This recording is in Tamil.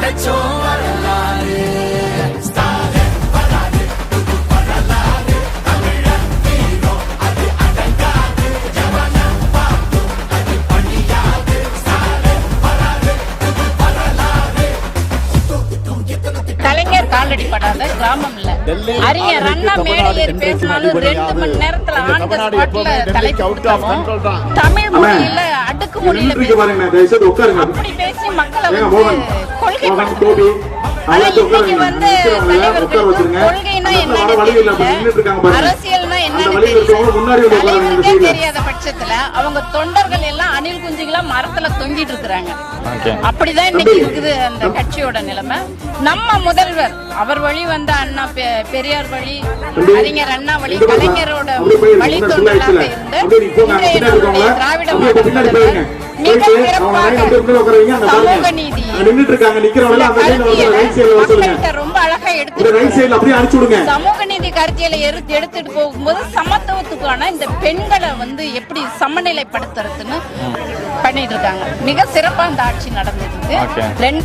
புது வரலாறு. கலைஞர் காலடி படாத கிராமம் இல்ல அறிஞர் அண்ணா மேடையில் பேசினாலும் ரெண்டு மணி நேரத்துல கொடுத்தாலும் தமிழ் மொழியில நின்றுட்டு பேசி பாருங்க தயவு செய்து உட்காருங்க. அப்படி பேசி மக்களை வந்து கொள்கை கோபி அரசியல்னா தெரியாத பட்சத்துல அவங்க தொண்டர்கள் குஞ்சுகளா மரத்துல தொங்கிட்டு இருக்கிறாங்க அப்படிதான் இன்னைக்கு இருக்குது அந்த கட்சியோட நிலைமை நம்ம முதல்வர் அவர் வழி வந்த அண்ணா பெரியார் வழி அறிஞர் அண்ணா வழி. கலைஞரோட அப்படியே போயிருங்க. வழி முன்னாடி தொண்டர்களாக full இருந்து. இன்றைய நம்முடைய. திராவிட மாடல். மிக சிறப்பாக. சமூக நீதி அங்க நின்னுட்டு இருக்காங்க நிக்கிறவங்க அந்த லைன்ல வந்து ரைட் சைடுல வர சொல்லுங்க மக்கள்கிட்ட ரொம்ப அழகா எடுத்து ரைட் சைடுல அப்படியே அனுப்பிச்சு விடுங்க சமூக நீதி கருத்தியலை எடுத்து எடுத்துட்டு போகும்போது சமத்துவத்துக்கான இந்த பெண்களை வந்து எப்படி சமநிலைப்படுத்துறதுன்னு பண்ணிட்டு இருக்காங்க. மிக சிறப்பா இந்த ஆட்சி நடந்தது. ரெண்டு